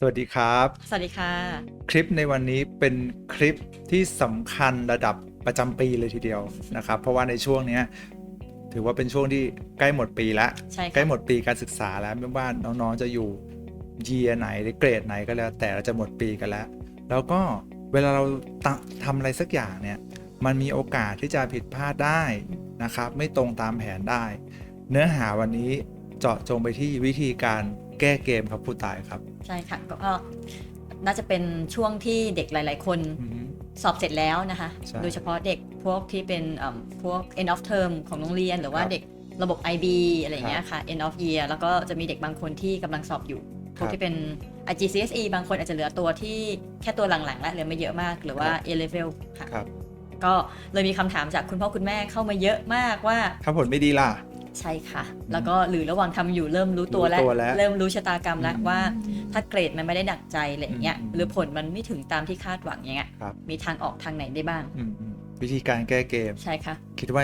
สวัสดีครับ สวัสดีค่ะ คลิปในวันนี้เป็นคลิปที่สำคัญระดับประจำปีเลยทีเดียวนะครับ เพราะว่าในช่วงเนี้ยถือว่าเป็นช่วงที่ใกล้หมดปีแล้วใช่ใกล้ค่ะหมดปีการศึกษาแล้วไม่ว่าน้องๆจะอยู่เยียไหนหรือเกรดไหนก็แล้ว แต่เราจะหมดปีกันแล้ว แล้วก็เวลาเราตะทำอะไรสักอย่างเนี่ยมันมีโอกาสที่จะผิดพลาดได้นะครับ ไม่ตรงตามแผนได้ เนื้อหาวันนี้เจาะจงไปที่วิธีการ แก้เกมครับผู้ตายครับ ใช่ค่ะก็น่าจะเป็นช่วงที่เด็กหลาย ๆ คนอือฮึสอบเสร็จแล้วนะคะใช่โดยเฉพาะเด็กพวกที่เป็นเอิ่มพวก end of term ของโรงเรียน หรือว่าครับเด็กระบบ IB อะไรอย่างเงี้ยค่ะ end of year แล้วก็จะมีเด็กบางคนที่กำลังสอบอยู่ พวกที่เป็น IGCSE บางคนอาจจะเหลือตัวที่แค่ตัวหลังๆแล้วเหลือไม่เยอะมาก หรือว่า A level ค่ะครับก็เลยมีคำถามจากคุณพ่อคุณแม่เข้ามาเยอะมากว่าถ้าผลไม่ดีล่ะ ใช่ค่ะ แล้วก็หรือระหว่างทำอยู่เริ่มรู้ตัวรู้แล้วตัวแล้ว เริ่มรู้ชะตากรรมแล้วอืมว่า ถ้าเกรดมันไม่ได้ดักใจอะไรอย่างเงี้ยอืมหรือผลมันไม่ถึงตามที่คาดหวังอย่างเงี้ยครับมีทางออกทางไหนได้บ้างอืมอืมวิธีการแก้เกมใช่ค่ะ คิดว่า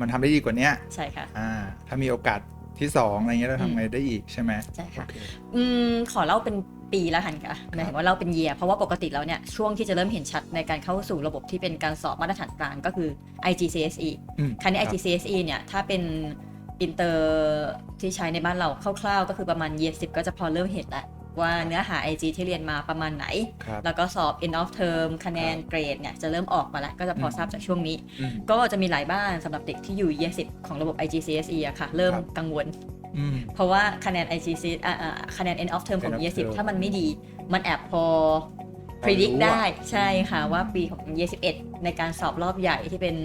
มันทำได้ดีกว่าเนี้ยใช่ค่ะอ่าถ้ามีโอกาสที่สองอะไรเงี้ยเราทำไงได้อีกใช่ไหมใช่ค่ะโอเคอืมขอเล่าเป็นปีละกันค่ะหมายถึงว่าเล่าเป็นเยียเพราะว่าปกติแล้วเนี่ยช่วงที่จะเริ่มเห็นชัดในการเข้าสู่ระบบที่เป็นการสอบมาตรฐานกลางก็คือ IGCSE อืมคราวนี้รับ IGCSE เนี่ยถ้าเป็น อินเตอร์ที่ใช้ในบ้านเราคร่าวๆ ก็คือประมาณ year 10ก็จะพอเริ่มเห็นแล้วว่าเนื้อหา IG ที่เรียนมาประมาณไหน ครับแล้วก็สอบ end of term คะแนนครับเกรดเนี่ยจะเริ่มออกมาแล้ว ก็จะพออืมทราบจากช่วงนี้ อืม ก็จะมีหลายบ้านสำหรับเด็กที่อยู่ year 10ของระบบ IGCSE อะค่ะ เริ่มครับ กังวล อืม เพราะว่าคะแนน IGC อ่าอ่าคะแนน end of term ของ end of year term 10ถ้ามันไม่ดี มันแอบพอ พอรู้ predict อะ ได้ใช่ค่ะอืมว่าปีของ year 11ในการสอบรอบใหญ่ที่เป็น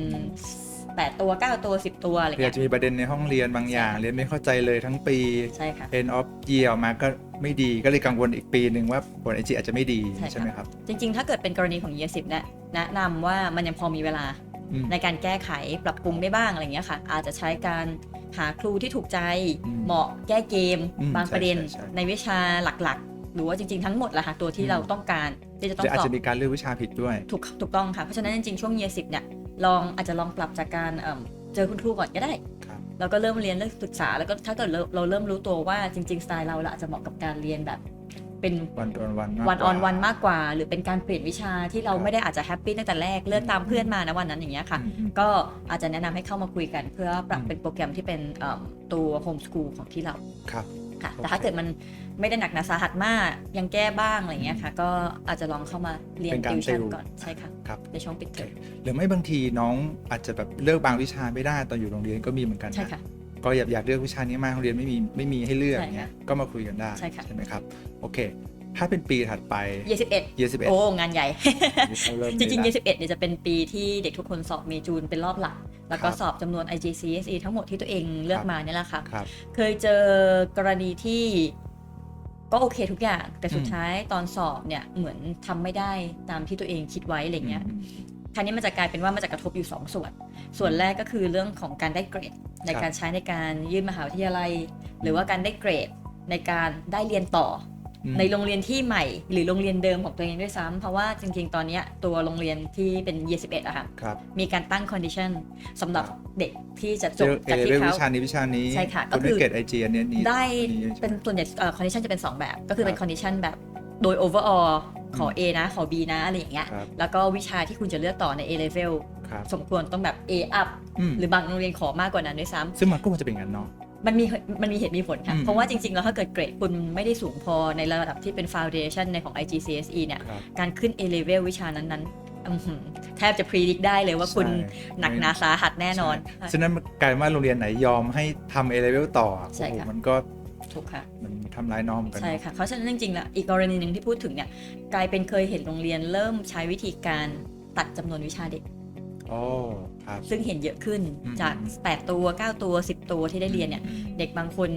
8 ตัว 9 ตัว 10 ตัวอะไรคืออาเงี้จยจะมีประเด็นในห้องเรียนบางอย่าง ใช่ค่ะ เรียนไม่เข้าใจเลยทั้งปี ใช่ค่ะ end of year ออกมาก็ไม่ดีก็เลยกังวลอีกปีหนึ่งว่าผลไอจีอาจจะไม่ดีใช่ค่ะ ใช่ไหมครับจริง ๆ ถ้าเกิดเป็นกรณีของ year 10เนี่ยแนะนำว่ามันยังพอมีเวลาอืม ในการแก้ไขปรับปรุงได้บ้างอะไรเงี้ยค่ะ อาจจะใช้การหาครูที่ถูกใจ อืมเหมาะแก้เกม อืมบางประเด็นใช่ใช่ใช่ในวิชาหลักๆ หรือว่าจริง ๆ ทั้งหมดแหละค่ะตัวที่อืม เราต้องการที่จะต้องจะอาจสอบ จะมีการเลือกวิชาผิดด้วย ถูกถูกต้องค่ะ เพราะฉะนั้นจริงๆ ช่วง year 10เนี่ย ลองอาจจะลองปรับจากการเอิ่มเจอคุณครูก่อนก็ได้ครับแล้วก็เริ่มเรียนเริ่มศึกษา แล้วก็ถ้าเกิดเราเราเริ่มรู้ตัวว่าจริง ๆ สไตล์เราเราอาจจะเหมาะกับการเรียนแบบเป็นวันออนวันวันออนวันมากกว่า หรือเป็นการเปลี่ยนวิชาที่เราครับไม่ได้อาจจะแฮปปี้ตั้งแต่แรกเลือกตามเพื่อนมานะวันนั้นอย่างเงี้ยค่ะอืมอืมก็อาจจะแนะนำให้เข้ามาคุยกัน เพื่อปรับอืมเป็นโปรแกรมที่เป็นเอิ่มตัวโฮมสกูลของที่เราครับ ค่ะโอเคแต่ถ้าเกิดมันไม่ได้หนักหนาสาหัสมากยังแก้บ้างอะไรเงี้ยค่ะ ก็อาจจะลองเข้ามาเรียนเป็นการติวชั่นติว ก่อนใช่ค่ะครับ ในช่วงปิดเทอมหรือไม่บางทีน้องอาจจะแบบเลือกบางวิชาไม่ได้ตอนอยู่โรงเรียนก็มีเหมือนกันนะใช่ค่ะ ก็อยากอยากเลือกวิชานี้มากโรงเรียนไม่มีไม่มีให้เลือกใช่ค่ะเงี้ยก็มาคุยกันได้ใช่ค่ะ ไหมครับ โอเค ถ้าเป็นปีถัดไปเยสิบเอ็ด year 11โอ้ งานใหญ่ เริ่มจริงๆเลเยยสิบเอ็ดเนี่ยจะเป็นปีที่เด็กทุกคนสอบเมจูนเป็นรอบหลัก แล้วก็ครับสอบจำนวน IGCSE ทั้งหมดที่ตัวเองเลือคกรับมาเนี่ยแหละค่ะ ครับ เคยเจอกรณีที่ก็โอเคทุกอย่าง แต่สุดอืม ท้ายตอนสอบเนี่ยเหมือนทำไม่ได้ตามที่ตัวเองคิดไว้อะไรเงี้ยอืมคราวนี้มันจะกลายเป็นว่ามันจะกระทบอยู่ 2 ส่วน ส่วนแรกก็คือเรื่องของการได้เกรด ในการใช้ในการยื่นมหาวิทยาลัย หรือว่าการได้เกรดในการได้เรียนต่อออืม ในโรงเรียนที่ใหม่ หรือโรงเรียนเดิมของตัวเองด้วยซ้ำเพราะว่าจริงๆ ตอนเนี้ยตัวโรงเรียนที่เป็น year 11อะค่ะครับมีการตั้ง condition สำหรับครับเด็กที่จะจเจบอเอจากเลที่เวลเขาวิชานี้วิชานี้ใช่ค่ะก็ณคือเกรดไอจีอันเนี้ยนี้ได้นี้เป็นส่วนใหญ่เอ่อ condition จะเป็น 2 แบบ ก็คือเป็นครับ condition แบบโดย overall ขออืม A นะ ขอ B นะ อะไรอย่างเงี้ยครับแล้วก็วิชาที่คุณจะเลือกต่อใน A level ครับสมควรต้องแบบ A up อืมหรือบางโรงเรียนขอมากกว่านั้นด้วยซ้ำซึ่งมันก็ควรจะเป็นอย่างนั้นเนาะ มันมีมันมีเหตุมีผลค่ะอืมเพราะว่าจริงๆ แล้วถ้าเกิดเกรดคุณไม่ได้สูงพอในระดับที่เป็น foundation ในของ IGCSE เนี่ยครับการขึ้น A level วิชานั้นๆอื้อหือแทบจะ predict ได้เลยว่าคุณใช่หนักหนาสาหัสแน่นอนใช่ฉะนั้นมันกลายว่าโรงเรียนไหนยอมให้ทำเอเลเวลต่อใช่โอ้โหค่ะมันก็ถูกค่ะมันทำร้ายน้องเหมือนกันใช่เนาะค่ะเพราะฉะนั้นจริงๆแล้วอีกกรณีหนึ่งที่พูดถึงเนี่ยกลายเป็นเคยเห็นโรงเรียนเริ่มใช้วิธีการตัดจำนวนวิชาเด็กโอ้ ครับซึ่งเห็นเยอะขึ้นอืมจาก 8 ตัว 9 ตัว 10 ตัวที่ได้เรียนเนี่ยอืมเด็กบางคน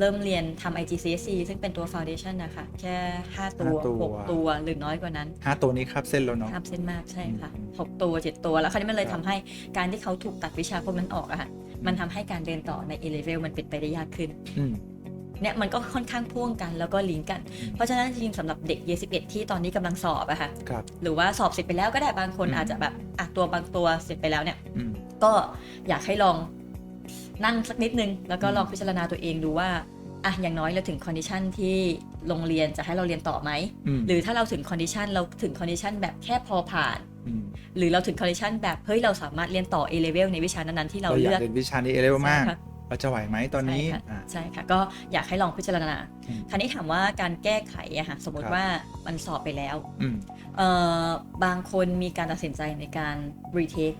เริ่มเรียนทำ IGCSE ซึ่งเป็นตัว foundation นะคะ แค่ 5 ตัว ห้าตัว 6 ตัวหรือน้อยกว่านั้นห้าตัวนี้ครับเส้นแล้วเนาะข้ามเส้นมากใช่ค่ะอืม6ตัว 7 ตัว แล้วคราวนี้มันเลยครัทำบให้การที่เขาถูกตัดวิชาพวกนั้นออกอะค่ะ มันทำให้การเรียนต่อใน A level มันเป็นไปได้ยากขึ้น อืม เนี่ยมันก็ค่อนข้างพ่วงกันแล้วก็ลิงก์กันอืมเพราะฉะนั้นจริงๆสำหรับเด็ก Year 11ที่ตอนนี้กำลังสอบอะค่ะครับ หรือว่าสอบเสร็จไปแล้วก็ได้บางคนอืม อาจจะแบบอะตัวบางตัวเสร็จไปแล้วเนี่ย อืม ก็อยากให้ลองนั่งสักนิดนึง แล้วก็อืมลองพิจารณาตัวเองดูว่าอะอย่างน้อยเราถึงคอนดิชันที่โรงเรียนจะให้เราเรียนต่อไหม อืมหรือถ้าเราถึงคอนดิชันเราถึงคอนดิชันแบบแค่พอผ่าน มหรือเราถึงคอนดิชันแบบเฮ้ยเราสามารถเรียนต่อ A level ในวิชานั้นๆที่เราเราอเลืยาอกกเรียนวิชานี้เอเลเวลมาก ใช่ค่ะ เราจะไหวไหมตอนนี้ใช่ค่ะอะใช่ค่ะก็อยากให้ลองพิจารณาอืมคราวนี้ถามว่าการแก้ไขอะค่ะสมมคติรับว่ามันสอบไปแล้วอืมเอ่อบางคนมีการตัดสินใจในการ retake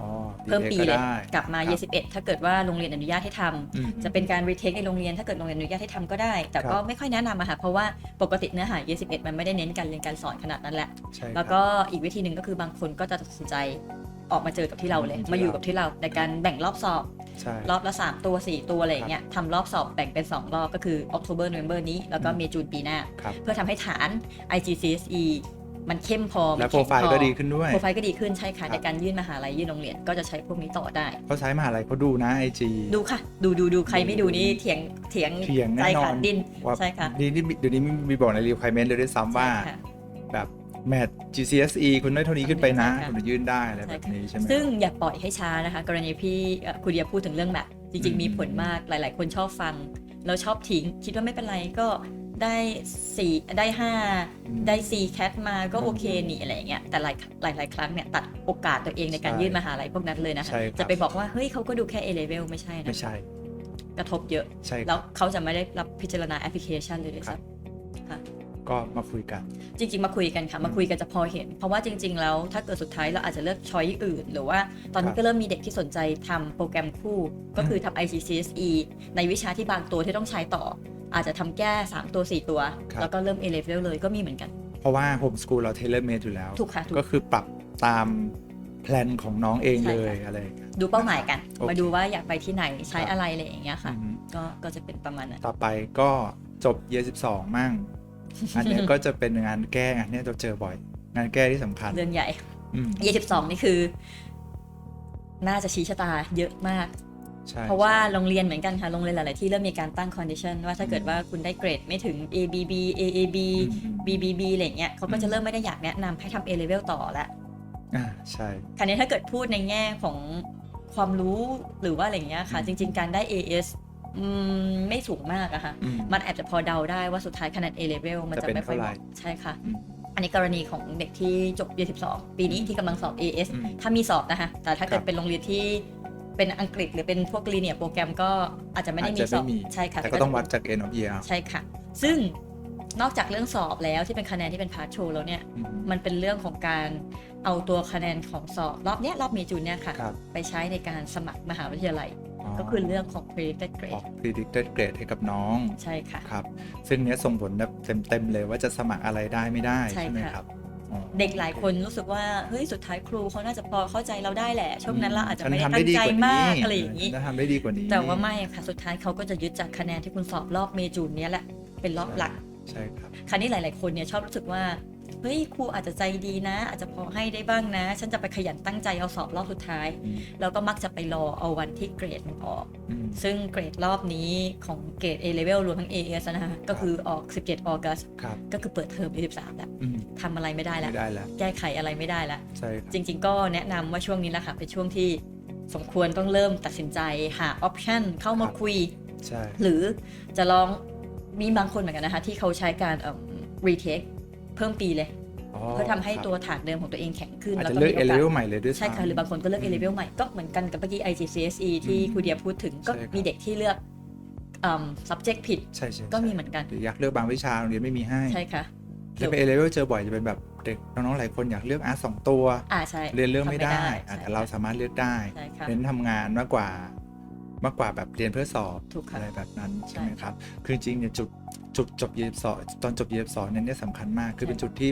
อ๋อเพิ่มปีก็เลยได้กลับมาค year รับ11ถ้าเกิดว่าโรงเรียนอนุญาตให้ทำอืมจะเป็นการ retake ในโรงเรียนถ้าเกิดโรงเรียนอนุญาตให้ทำก็ได้ แต่ก็ครับไม่ค่อยแนะนำอะค่ะเพราะว่าปกติเนื้อหา year 11มันไม่ได้เน้นการเรียนการสอนขนาดนั้นแหละใช่ครับแล้วก็อีกวิธีหนึ่งก็คือบางคนก็จะตัดสินใจออกมาเจอกับที่เราเลยอืมมาอยู่กับที่เราในการแบ่งรอบสอบ ใช่ รอบละ 3 ตัว 4 ตัวอะไรอย่างเงี้ยทำรอบสอบแบ่งเป็น 2 รอบก็คือ October November นี้ แล้วก็อืมเมจูนปีหน้า ครับ เพื่อทำให้ฐาน IGCSE มันเข้มพอมันและโปรไฟล์แข็งพอก็ดีขึ้นด้วย โปรไฟล์ก็ดีขึ้นใช่ค่ะครับในการยื่นมหาลัยยื่นโรงเรียนก็จะใช้พวกนี้ต่อได้เขาใช้มหาลัยเขาดูนะไอจีดูค่ะ ดูดูดูใครไม่ดูนี่เถียงเถียงเถียงใจแน่นอขานดดินว่าใช่ค่ะนี่นี่เดี๋ยวนี้มีบอกใน requirement เลยด้วยซ้ำว่า ใช่ค่ะ แบบ แมท GCSE คุณได้เท่านี้ขึ้นไปนะใช่ค่ะคุณจะยื่นได้อะไรใช่แบบค่ะนี้ใช่ไหมซึ่งอย่าปล่อยให้ช้านะคะ กรณีพี่เอ่อคุณเดียพูดถึงเรื่องแบบจริงอืมๆมีผลมากหลาย ๆ คนชอบฟัง แล้วชอบทิ้ง คิดว่าไม่เป็นไรก็ได้สี่ได้ห้าอืมได้สี่แคทมาก็อืมโอเคนี่อะไรอย่างเงี้ยแต่หลายหลายหลายครั้งเนี่ยตัดโอกาสตัวเองในการใช่ยื่นมหาลัยพวกนั้นเลยนะคะใช่ครับจะไปบอกว่าเฮ้ยเขาก็ดูแค่ A level ไม่ใช่นะไม่ใช่ กระทบเยอะใช่คแล้รัวบเขาจะไม่ได้รับพิจารณาแอปพลิเคชันเลยด้วยครัซ้บ ก็มาคุยกันำจริง ๆ มาคุยกันค่ะ มาคุยกันจะพอเห็น เพราะว่าจริง ๆ แล้วถ้าเกิดสุดท้ายเราอาจจะเลือกช้อยอื่น หรือว่าตอนครันี้บก็เริ่มมีเด็กที่สนใจทำโปรแกรมคู่ ก็คือทำ ICCSE ในวิชาที่บางตัวที่ต้องใช้ต่อ อาจจะทำแก้ 3 ตัว 4 ตัวครับแล้วก็เริ่ม A level เลยก็มีเหมือนกัน เพราะว่าโฮมสกูลเราเทเลเมดอยู่แล้วถูกค่ะถูกก็คือปรับตามแพลนของน้องเองใช่เลค่ะยอะไรอย่างเงี้ยดูเป้าหมายกันโอเคมาดูว่าอยากไปที่ไหนใช้ครับอะไรอะไรอย่างเงี้ยค่ะอืมก็ก็จะเป็นประมาณนั้นต่อไปก็จบเยสิบสองมั่ง อันเนี้ยก็จะเป็นงานแก้งานเนี้ยเราเจอบ่อย งานแก้ที่สำคัญ เรื่องใหญ่อืมยี่สิบสองนี่คือ น่าจะชี้ชะตาเยอะมากใช่เพราะว่าใช่โรงเรียนเหมือนกันค่ะ โรงเรียนหลาย ๆ ที่เริ่มมีการตั้งคอนดิชันว่าถ้าเกิดว่าคุณได้เกรดไม่ถึง ABB AAB อืม BBB อะไรเงี้ยเขาก็อืจะมเริ่มไม่ได้อยากแนะนำให้ทำ A level ต่อแล้วอ่าใช่คราวนี้ถ้าเกิดพูดในแง่ของความรู้หรือว่าอะไรเงี้ยค่ะอืมจริง ๆ การได้ AS อืม ไม่สูงมากอะค่ะอืมมันอาจจะพอเดาได้ว่าสุดท้ายคะแนน A level มันจะจะเป็นไม่ค่อยเหเท่าไหร่มาะใช่ค่ะอืมอันนี้กรณีของเด็กที่จบปี12 ปีนี้ที่กำลังสอบ AS อืมถ้ามีสอบนะคะ แต่ถ้าเกิคดรับเป็นโรงเรียนที่เป็นอังกฤษหรือเป็นพวกลีเนียโปรแกรมก็อาจจะไม่ได้มีอาจสจะอบไม่มีใช่ค่ะแต่ก็ต้องวัดจาก end of year ใช่ค่ะ ซึ่งนอกจากเรื่องสอบแล้วที่เป็นคะแนนที่เป็นพาร์ทโชว์แล้วเนี่ยอืมมันเป็นเรื่องของการเอาตัวคะแนนของสอบ รอบเนี้ยรอบเมจูนเนี่ยค่ะครับไปใช้ในการสมัครมหาวิทยาลัย ก็คือเรื่องของ predicted ออ grade ก predicted grade ให้กับน้อง ใช่ค่ะ ครับ ซึ่งเนี้ยส่งผลแบบเต็ม ๆ เลยว่าจะสมัครอะไรได้ไม่ได้ใช่ใช่ไหมค่ะ ครับอ๋อเด็กหลายคนรู้สึกว่าเฮ้ยสุดท้ายครูเขาน่าจะพอเข้าใจเราได้แหละ ช่วงนั้นเราอาจจะฉันไม่ได้ทำตั้งดีใจกว่มากอะไรอย่างนี้นี้จะทำได้ดีกว่านี้แต่ว่าไม่ค่ะสุดท้ายเขาก็จะยึดจากคะแนนที่คุณสอบรอบเมจูนเนี้ยแหละเป็นรอบหลัก ใช่ครับ คราวนี้หลาย ๆ คนเนี่ยชอบรู้สึกว่า เฮ้ยครูอาจจะใจดีนะ อาจจะพอให้ได้บ้างนะ ฉันจะไปขยันตั้งใจเอาสอบรอบสุดท้ายอืมแล้วก็มักจะไปรอเอาวันที่เกรดมันออกอืมซึ่งเกรดรอบนี้ของเกรด A level รวมทั้ง AS นะคะก็คือออก 17 ออกัสครับก็คือเปิดเทอม23แล้วอืมทำอะไรไม่ได้แล้วไม่ได้แล้ว แก้ไขอะไรไม่ได้แล้วใช่ครับจริง ๆ ก็แนะนำว่าช่วงนี้แหละค่ะเป็นช่วงที่สมควรต้องเริ่มตัดสินใจหาออปชันเข้ามาคุยใช่หรือจะลองมีบางคนเหมือนกันนะคะ ที่เขาใช้การเอ่อ retake เพิ่มปีเลย เพื่อทำให้ตัวฐานเดิมของตัวเองแข็งขึ้นอาจแล้วจะก็เลือกมีเอโอเลกาสเวลใหม่เลยด้วยใช่ค่ะซ้ำหรือบางคนก็เลือก A level ใหม่ก็เหมือนกันกับเมื่อกี้ IGCSE ที่อืมครูเดียพูดถึงก็ใช่ครับมีเด็กที่เลือกอืม subject ผิดใช่ใช่ก็มีใช่เหมือนกันหรืออยากเลือกบางวิชาโรงเรียนไม่มีให้ใช่ค่ะแล้วไปเอเลเวลเจอบ่อยจะเป็นแบบเด็กน้องๆหลายคนอยากเลือกอาร์ตสองตัวอ่าใช่เรียนเรื่องไม่ได้ทำอะใช่แต่เราสามารถเลือกได้ใช่ค่ะเน้นทำงานมากกว่า มากกว่าแบบเรียนเพื่อสอบถูกค่ะอะไรแบบนั้นใช่ไหมใช่ครับ คือจริงๆเนี่ยจุดจุดจบเยสอตอนจบเยสอเนี่ยเนี่ยสำคัญมาก คือใช่เป็นจุดที่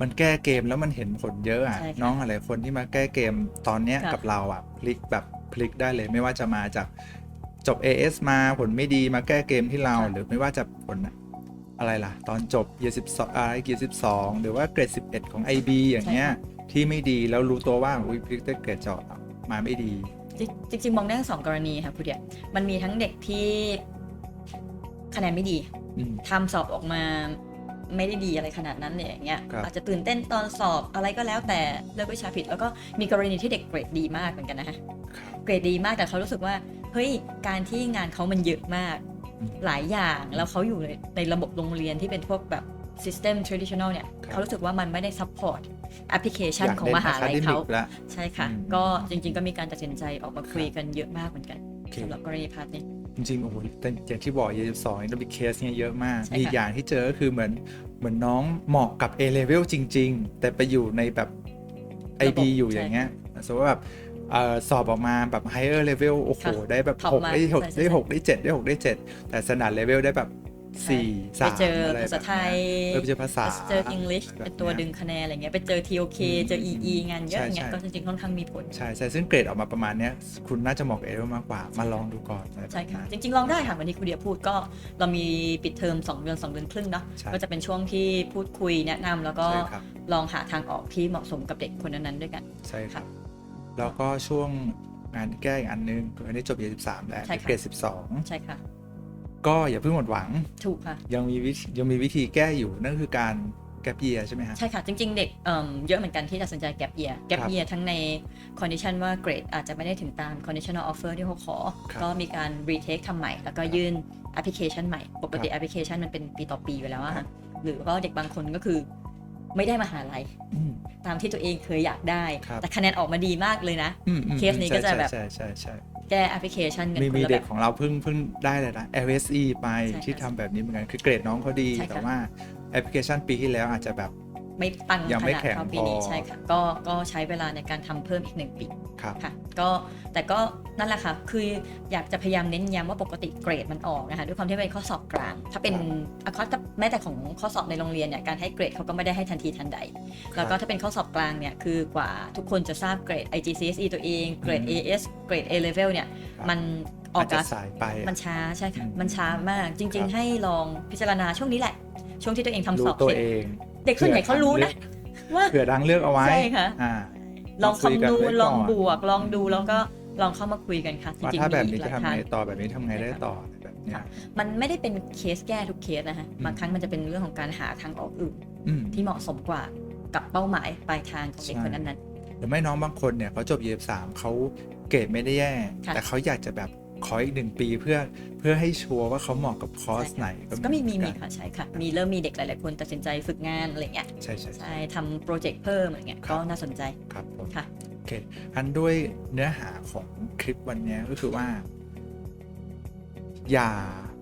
มันแก้เกมแล้วมันเห็นผลเยอะอะใช่ค่ะน้องหลายคนที่มาแก้เกมตอนเนี้ยค่ะกับเราอะพลิกแบบพลิกได้เลยไม่ว่าจะมาจากจบ AS มาผลไม่ดีมาแก้เกมที่เราหรือไม่ว่าจะผลอะไรล่ะ ตอนจบเยสิบสองอะไรเกียร์สิบสองหรือว่าเกรดสิบเอ็ดของ IB อย่างเงี้ยที่ไม่ดีแล้วรู้ตัวว่าอุ้ยพลิกได้เกรดเจาะมาไม่ดี จริงจริงๆมองได้ทั้งสองกรณีค่ะครูเดียมันมีทั้งเด็กที่คะแนนไม่ดีอืมทำสอบออกมาไม่ได้ดีอะไรขนาดนั้นเลยอย่างเงี้ยครับอาจจะตื่นเต้นตอนสอบอะไรก็แล้วแต่เลือกวิชาผิด แล้วก็มีกรณีที่เด็กเกรดดีมากเหมือนกันนะคะครับเกรดดีมากแต่เขารู้สึกว่าเฮ้ยการที่งานเขามันเยอะมากหลายอย่างแล้วเขาอยู่ในในระบบโรงเรียนที่เป็นพวกแบบ system traditional เนี่ยครับเขารู้สึกว่ามันไม่ได้ support แอปพลิเคชันอยากของเล่นมหาลัยเขา academic ละใช่ค่ะอืมก็จริง ๆ ก็มีการตัดสินใจออกมาคุยครับกันเยอะมากเหมือนกันโอเคสำหรับกรณีพาร์ทนี้จริงๆโอ้โหแต่อย่างที่บอกยีสองนี่มีเคสเนี่ยเยอะมากใช่ค่ะมีอีกอย่างที่เจอก็คือเหมือนเหมือนน้องเหมาะกับ A level จริง ๆ แต่ไปอยู่ในแบบ IB อยู่อย่างเงี้ยสมมติว่าแบบเอ่อสอบออกมาแบบ higher level โอ้โหค่ะได้แบบ Top หกมาได้หกใช่ใช่ได้หกได้เจ็ดได้หกได้เจ็ดแต่สนาน level ได้แบบ สี่ไปสามเจออะไรภาษาไทยแบบเนี้ยเออไปเจอภาษาเจอ English แบบเป็นตัวยดึงคะแนนอะไรเงี้ยไปเจอ TOK เจอ EE งานเยอะใช่อย่างเงี้ยใช่ก็จริงๆค่อนข้างมีผล ใช่ใช่ซึ่งเกรดออกมาประมาณเนี้ยคุณน่าจะเหมาะกับเอเมากกว่ามาลองดูก่อนอะไรแบบใช่ค่ะนั้นจริงๆลองได้ค่ะวันนี้ครูเดียพูดก็เรามีปิดเทอม2เดือน2เดือนครึ่งเนาะใช่ก็จะเป็นช่วงที่พูดคุยแนะนำแล้วก็ใช่ครับลองหาทางออกที่เหมาะสมกับเด็กคนนั้นๆด้วยกันใช่คค่ะรับแล้วก็ช่วงงานแก้อีกอันนึงอันนี้จบเย13 แล้วใช่ค่ะเกรดใช่ค่ะ12 ก็อย่าเพิ่งหมดหวัง ถูกค่ะ ยังมีวิธียังมีวิธีแก้อยู่นั่นคือการแกปเยียใช่ไหมฮะ ใช่ค่ะ จริง ๆ เด็กเอิ่มเยอะเหมือนกันที่ตัดสินใจแก p เ e ีย r แก p ครับเ e ียทั้งในคอนดิชันว่าเกรดอาจจะไม่ได้ถึงตาม conditional offer ที่เขาขอ ครับก็มีการ retake ทำใหม่ แล้วก็ยื่นแอปพลิเคชันใหม่ ปกติครับแอปพลิเคชันมันเป็นปีต่อปีอยู่แล้วอะครัค่ะบ หรือก็เด็กบางคนก็คือไม่ได้มหาลัยอืม ตามที่ตัวเองเคยอยากได้ ครับ แต่คะแนนออกมาดีมากเลยนะ อืมอืมเคสนี้ก็จะแบบ ใช่ใช่ใช่ แก้แอปพลิเคชันกันมีคนมีละเด็แบกบ ของเราเพิ่งเพิ่งได้เลยนะ LSE ไปใช่ค่ะที่ทำแบบนี้เหมือนกัน คือเกรดน้องเขาดี ใช่ค่ะ แต่ว่าแอปพลิเคชันปีที่แล้วอาจจะแบบ ไม่ปังยังขไม่นาดแข็งเท่าปีนี้พอ ใช่ค่ะก็ก็ใช้เวลาในการทำเพิ่มอีกหนึ่งปี ครับ ค่ะก็แต่ก็นั่นแหละค่ะ คืออยากจะพยายามเน้นย้ำว่าปกติเกรดมันออกนะคะด้วยความที่เป็นข้อสอบกลาง ถ้าเป็นอะคอสแม้แต่ของข้อสอบในโรงเรียนเนี่ยการให้เกรดเขาก็ไม่ได้ให้ทันทีทันใด แล้วก็ถ้าเป็นข้อสอบกลางเนี่ยคือกว่าทุกคนจะทราบเกรด IGCSE ตัวเองเกรด อืม AS เกรด A level เนี่ยครับ มันอออากจจะมาสายไป มันช้าใช่ค่ะ อืมมันช้ามากจริงครับๆ ให้ลองพิจารณาช่วงนี้แหละ ช่วงที่ตัวเองทำสรู้อบตัวเสร็จ เอง เด็กส่วนใหญ่เขารู้นะว่าเผื่อดังเลือกเอาไว้ใช่ค่ะอ่าลองคุยกันคำนวไว้ณก่อนลองบวกลองดูแล้วก็ลองเข้ามาคุยกันค่ะจว่าริงถ้าๆแบบมีนี้อีกหจะลายทำทางไงต่อแบบนี้ทำไงได้ต่ออะไรแบบเนี้ยค่ะมันไม่ได้เป็นเคสแก้ทุกเคสนะคะอืมบางครั้งมันจะเป็นเรื่องของการหาทางออกอื่นอืมที่เหมาะสมกว่ากับเป้าหมายปลายทางของเด็กใช่คนนั้นหรือไม่น้องบางคนเนี่ยเขาจบเยสามเขาเกรดไม่ได้แย่ค่ะแต่เขาอยากจะแบบ ขออีกหนึ่งปีเพื่อเพื่อให้ชัวร์ว่าเขาเหมาะกับคอร์สใช่ค่ะไหนๆก็มีมีเหมีอนกันค่ะใช่ค่ะ มีเริ่มมีเด็กหลาย ๆ คนตัดสินใจฝึกงานอะไรเงี้ยใช่ใช่ใช่ใช่ทำโปรเจกต์เพิ่มอะไรเงี้ยครับก็น่าสนใจครับผมค่ะโอเคอันด้วยเนื้อหาของคลิปวันเนี้ยก็คือว่า อย่า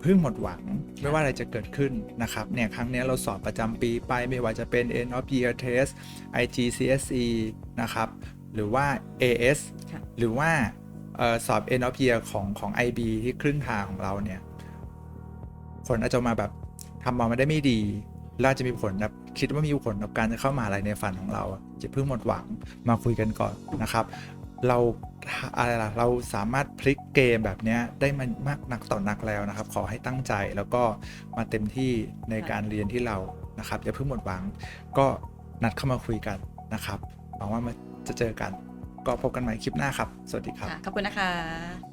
เพิ่งหมดหวังไม่ว่าอะไรจะเกิดขึ้นนะครับเนี่ยครั้งเนี้ยเราสอบประจำปีไปไม่ว่าจะเป็น end of year test IGCSE นะครับ หรือว่า AS ค่ะหรือว่าเออ สอบ end of year ของของ IB ที่ครึ่งทางของเราเนี่ย ผลอาจจะมาแบบทำมาไม่ได้ไม่ดีล้วอาจะมีผลแบบคิดว่ามีผลกับการจะเข้ามหาลัยในฝันของเราจะเพิ่งหมดหวังมาคุยกันก่อนนะครับ เราอะไรล่ะเราสามารถพลิกเกมแบบนี้ได้มันมากนักต่อนักแล้วนะครับ ขอให้ตั้งใจแล้วก็มาเต็มที่ในการเรียนที่เรานะครับอย่าเพิ่งหมดหวัง ก็นัดเข้ามาคุยกันนะครับหวังว่ามาจะเจอกัน ก็พบกันใหม่คลิปหน้าครับ สวัสดีครับ ขอบคุณนะคะ